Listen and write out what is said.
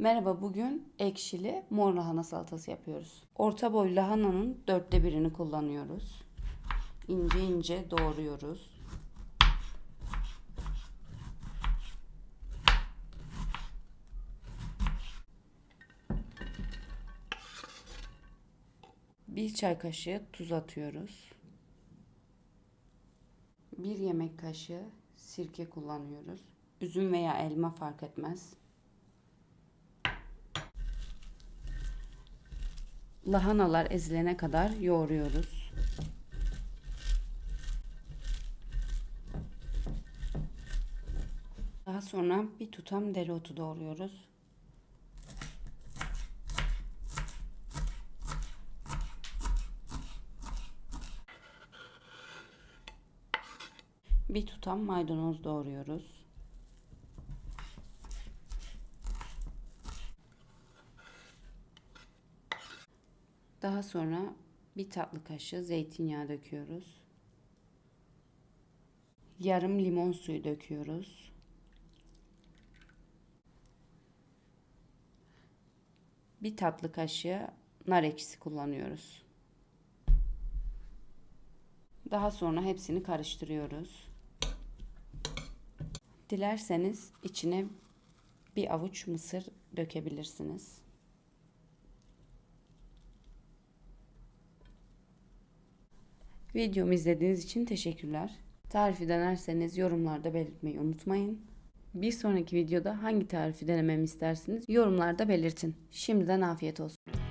Merhaba bugün ekşili mor lahana salatası yapıyoruz. Orta boy lahananın dörtte birini kullanıyoruz. İnce ince doğruyoruz. Bir çay kaşığı tuz atıyoruz. Bir yemek kaşığı sirke kullanıyoruz. Üzüm veya elma fark etmez. Lahanalar ezilene kadar yoğuruyoruz. Daha sonra bir tutam dereotu doğruyoruz. Bir tutam maydanoz doğruyoruz. Daha sonra bir tatlı kaşığı zeytinyağı döküyoruz. Yarım limon suyu döküyoruz. Bir tatlı kaşığı nar ekşisi kullanıyoruz. Daha sonra hepsini karıştırıyoruz. Dilerseniz içine bir avuç mısır dökebilirsiniz. Videomu izlediğiniz için teşekkürler. Tarifi denerseniz yorumlarda belirtmeyi unutmayın. Bir sonraki videoda hangi tarifi denememi istersiniz yorumlarda belirtin. Şimdiden afiyet olsun.